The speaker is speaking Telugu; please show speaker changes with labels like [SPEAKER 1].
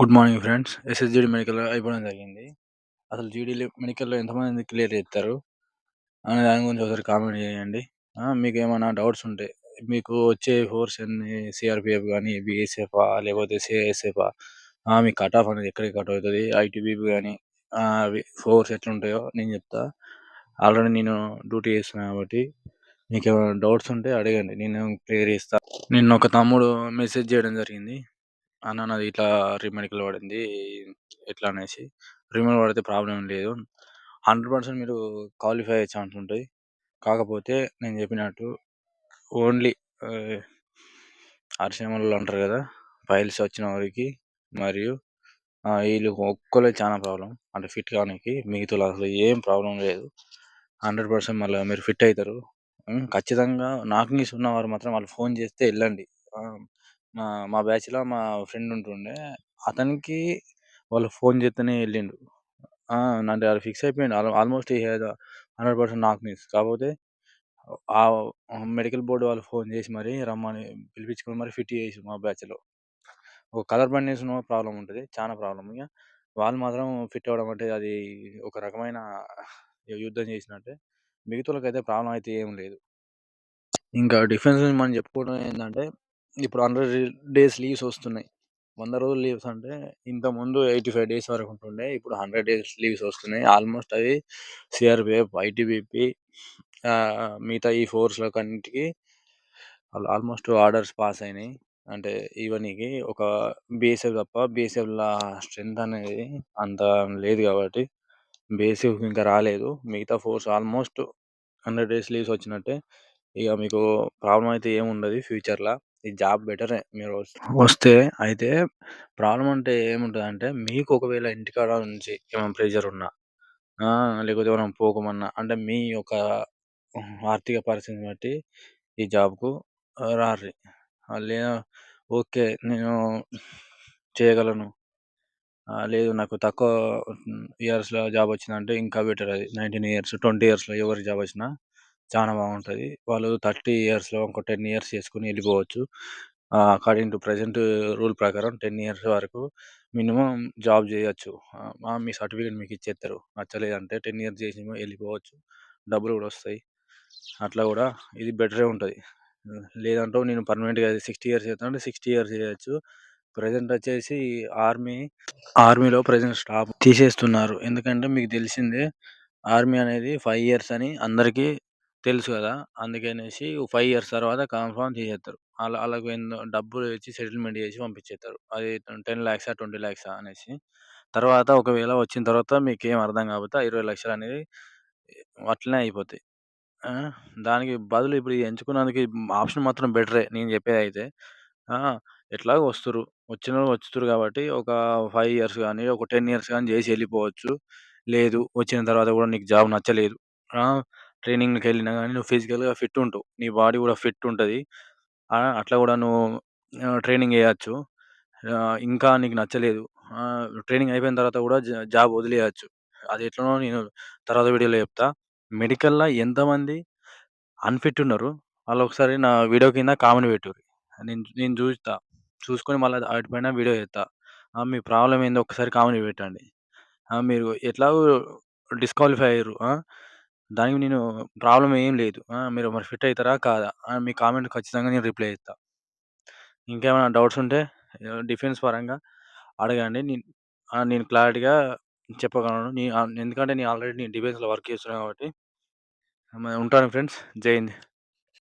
[SPEAKER 1] Good morning friends. SSGD medical అయిపోవడం జరిగింది. అసలు జీడీ మెడికల్‌లో ఎంతమంది క్లియర్ చేస్తారు? అనే దాని గురించి ఒకసారి కామెంట్ చేయండి. మీకు ఏమైనా డౌట్స్ ఉంటే మీకు వచ్చే ఫోర్స్ ఎన్ని సిఆర్పిఎఫ్ కానీ బిఎస్ఎఫా లేకపోతే సిఐఎస్ఎఫా ఆ! మీ కట్ ఆఫ్ అనేది ఎక్కడికి కట్ అవుతుంది ఐటీబీపీ కానీ అవి ఫోర్స్ ఎట్లుంటాయో నేను చెప్తా. ఆల్రెడీ నేను డ్యూటీ చేస్తున్నా కాబట్టి మీకు ఏమైనా డౌట్స్ ఉంటే అడగండి. నేను క్లియర్ చేస్తా. నిన్న ఒక తమ్ముడు మెసేజ్ చేయడం జరిగింది. అన్న నాది ఇట్లా రీమెడికల్ పడింది. ఎట్లా అనేసి. రీమెడికల్ పడితే ప్రాబ్లమ్ ఏం లేదు. 100% మీరు క్వాలిఫై అయ్యే ఛాన్స్ ఉంటది. కాకపోతే నేను చెప్పినట్టు ఓన్లీ ఆహ్, ఆర్‌సీఎంఎల్‌లో అంటారు కదా! ఫైల్స్ వచ్చిన వారికి మరియు ఆహ్, ఈళ్ళు ఒక్కళ్ళే చాలా ప్రాబ్లమ్. అంటే ఫిట్ కానీకి. మిగతా అసలు ఏం ప్రాబ్లమ్ లేదు. 100% మళ్ళా మీరు ఫిట్ అయితారు. హ్మ్. ఖచ్చితంగా నాకింగ్స్ ఉన్నవారు మాత్రం వాళ్ళు ఫోన్ చేస్తే ఎళ్ళండి. ఆ! మా మా బ్యాచ్‌లో మా ఫ్రెండ్ ఉంటుండే. అతనికి వాళ్ళు ఫోన్ చేస్తేనే ఎళ్ళిండు. ఆ! అంటే ఆడు ఫిక్స్ అయిపోయిండు. ఆల్ ఆల్మోస్ట్ హి హండ్రెడ్ 100% నాక్‌నిస్. కాకపోతే ఆహ్, మెడికల్ బోర్డ్ వాళ్ళు ఫోన్ చేసి మరి రమ్మని పిలిపించుకొని మరి ఫిట్ చేసి మా బ్యాచ్‌లో. ఒక కలర్ బండి వేసుకున్న ప్రాబ్లమ్ ఉంటది. చాలా ప్రాబ్లమ్ ఇగ. వాళ్ళు మాత్రం ఫిట్ అవ్వడం అంటే అది ఒక రకమైన యుద్ధం చేసినట్టే. మిగతాళ్ళకైతే ప్రాబ్లమ్ అయితే ఏం లేదు. ఇంకా డిఫెన్స్ గురించి మనం చెప్పుకోవడం ఏందంటే ఇప్పుడు 100 డేస్ లీవ్స్ వస్తున్నాయి. వంద రోజులు లీవ్స్ అంటే ఇంతకుముందు 85 డేస్ వరకు ఉంటుండే. ఇప్పుడు 100 డేస్ లీవ్స్ వస్తున్నాయి. ఆల్మోస్ట్ అవి సిఆర్పిఎఫ్ ఐటీబీపీ మిగతా ఈ ఫోర్స్‌లకన్నిటికి ఆల్ ఆల్మోస్ట్ ఆర్డర్స్ పాస్ అయినాయి. అంటే ఇవన్నీకి ఒక బీఎస్ఎఫ్ తప్ప బీఎస్ఎఫ్‌ల స్ట్రెంత్ అనేది అంత లేదు కాబట్టి బీఎస్ఎఫ్ ఇంకా రాలేదు. మిగతా ఫోర్స్ ఆల్మోస్ట్ 100 డేస్ లీవ్స్ వచ్చినట్టే. ఇక మీకు ప్రాబ్లమ్ అయితే ఏముండదు ఫ్యూచర్లో ఈ జాబ్ బెటరే. మీరు వస్ వస్తే అయితే ప్రాబ్లమ్ అంటే ఏముంటదంటే మీకు ఒకవేళ ఇంటికాడ నుంచి ఏమైనా ప్రెషర్ ఉన్నా లేకపోతే ఎవరైనా పోకమన్నా అంటే మీ యొక్క ఆర్థిక పరిస్థితిని బట్టి ఈ జాబ్‌కు రార్రి. ఆహ్, లేదా ఓకే. నేను చేయగలను. ఆహ్, లేదు నాకు తక్కువ ఇయర్స్‌లో జాబ్ వచ్చిందంటే ఇంకా బెటర్ అది. 19 ఇయర్స్, 20 ఇయర్స్‌లో ఎవరికి జాబ్ వచ్చినా చాలా బాగుంటది. వాళ్ళు 30 ఇయర్స్‌లో ఇంకో 10 ఇయర్స్ చేసుకొని ఎళ్ళిపోవచ్చు. ఆహ్, అకార్డింగ్ టు ప్రెజెంట్ రూల్ ప్రకారం 10 ఇయర్స్ వరకు మినిమమ్ జాబ్ చేయొచ్చు. ఆహ్, మీ సర్టిఫికేట్ మీకు ఇచ్చేత్తరు. నచ్చలేదంటే 10 ఇయర్స్ చేసి ఎళ్ళిపోవచ్చు. డబ్బులు కూడా వస్తాయి. అట్లా కూడా ఇది బెటరే ఉంటది. హ్మ్. లేదంటావు నేను పర్మనెంట్‌గా 60 ఇయర్స్ చేస్తాను అంటే 60 ఇయర్స్ చేయొచ్చు. ప్రెజెంట్ వచ్చేసి ఆర్మీ ఆర్మీలో ప్రెజెంట్ స్టాఫ్ తీసేస్తున్నారు. ఎందుకంటే మీకు తెలిసిందే ఆర్మీ అనేది 5 ఇయర్స్ అని అందరికీ తెలుసు కదా! అందుకనేసి 5 ఇయర్స్ తర్వాత కన్ఫర్మ్ చేసేస్తారు ఆళ్ళ ఆళ్ళకు ఏందో డబ్బులు ఇచ్చి సెటిల్‌మెంట్ చేసి పంపించేత్తరు. అది 10,00,000 20,00,000 అనేసి. తర్వాత ఒకవేళ వచ్చిన తర్వాత మీకేం అర్థం కాకపోతే ఆ 20,00,000 అనేది అట్లనే అయిపోతాయి. ఆ! దానికి బదులు ఇప్పుడు ఇది ఎంచుకున్నందుకు ఆప్షన్ మాత్రం బెటరే నేను చెప్పేదైతే. ఆ! ఎట్లాగో వస్తుర్రు. వచ్చినోళ్ళు వచ్చుతుర్రు కాబట్టి ఒక 5 ఇయర్స్ గాని, ఒక 10 ఇయర్స్ గాని చేసి ఎళ్ళిపోవచ్చు. లేదు వచ్చిన తర్వాత కూడా నీకు జాబ్ నచ్చలేదు. ఆ! ట్రైనింగ్‌కెళ్ళినా గాని నువ్వు ఫిజికల్‌గా ఫిట్ ఉంటావు. నీ బాడీ కూడా ఫిట్ ఉంటది. అట్లా కూడా నువ్వు ఆహ్, ట్రైనింగ్ చేయొచ్చు. ఆహ్, ఇంకా నీకు నచ్చలేదు. ఆహ్, ట్రైనింగ్ అయిపోయిన తర్వాత కూడా జా జాబ్ వదిలేయొచ్చు. అది ఎట్లనో నేను తర్వాత వీడియోలో చెప్తా. మెడికల్‌ల ఎంతమంది అన్‌ఫిట్ ఉన్నరు. వాళ్ళు ఒకసారి నా వీడియో కింద కామెంట్ పెట్టుర్రి. నేను నేను చూస్తా. చూసుకొని మళ్ళా వాటిపైన వీడియో చేస్తా. మీ ప్రాబ్లమ్ ఏందో ఒకసారి కామెంట్ పెట్టండి. మీరు ఎట్లాగో డిస్‌క్వాలిఫై అయ్యిర్రు. ఆ! దానికి నేను ప్రాబ్లమ్ ఏం లేదు. ఆ! మీరు మరి ఫిట్ అయితారా? కాదా? ఆ! మీ కామెంట్ ఖచ్చితంగా నేను రిప్లై ఇస్తా. ఇంకేమైనా డౌట్స్ ఉంటే ఆహ్, డిఫెన్స్ పరంగా అడగండి. నేను ఆ! నేను క్లారిటీగా చెప్పగలను. నీ ఆహ్, ఎందుకంటే నేను ఆల్రెడీ నేను డిఫెన్స్‌లో వర్క్ చేస్తున్నా కాబట్టి. మరి ఉంటాను ఫ్రెండ్స్. జై హింద్.